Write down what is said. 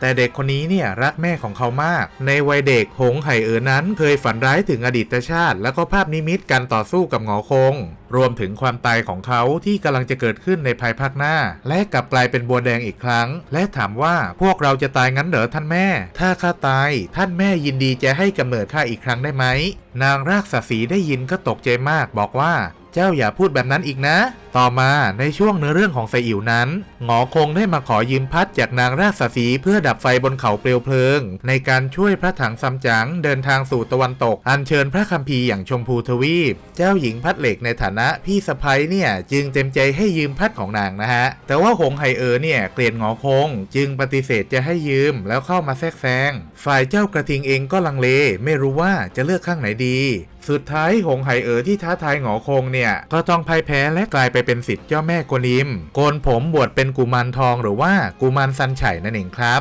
แต่เด็กคนนี้เนี่ยรักแม่ของเขามาก ในวัยเด็กหงไห่เอ๋อนั้นเคยฝันร้ายถึงอดีตชาติ แล้วก็ภาพนิมิตการต่อสู้กับหงอคง รวมถึงความตายของเขาที่กำลังจะเกิดขึ้นในภายภาคหน้า และกลับกลายเป็นบัวแดงอีกครั้ง และถามว่าพวกเราจะตายงั้นเหรอท่านแม่ ถ้าข้าตาย ท่านแม่ยินดีจะให้กำเนิดข้าอีกครั้งได้ไหมนางรากษสีได้ยินก็ตกใจมากบอกว่าเจ้าอย่าพูดแบบนั้นอีกนะ ต่อมาในช่วงเนื้อเรื่องของไซอิ๋วนั้น หงอคงได้มาขอยืมพัดจากนางราชสีเพื่อดับไฟบนเขาเปลวเพลิง ในการช่วยพระถังซัมจั๋งเดินทางสู่ตะวันตก อัญเชิญพระคัมภีร์อย่างชมพูทวีป เจ้าหญิงพัดเหล็กในฐานะพี่สะพ้ยเนี่ยจึงเต็มใจให้ยืมพัดของนางนะฮะ แต่ว่าหงไฮเออร์เนี่ยเกลียดหงอคง จึงปฏิเสธจะให้ยืมแล้วเข้ามาแทรกแซง ฝ่ายเจ้ากระทิงเองก็ลังเล ไม่รู้ว่าจะเลือกข้างไหนดี สุดท้ายหงไหเอ๋อที่ท้าทายหงอคงเนี่ย ก็ต้องพ่ายแพ้และกลายไปเป็นสิทธิ์เจ้าแม่กวนิมโกนผมบวชเป็นกุมารทองหรือว่ากุมารซันไฉนั่นเองครับ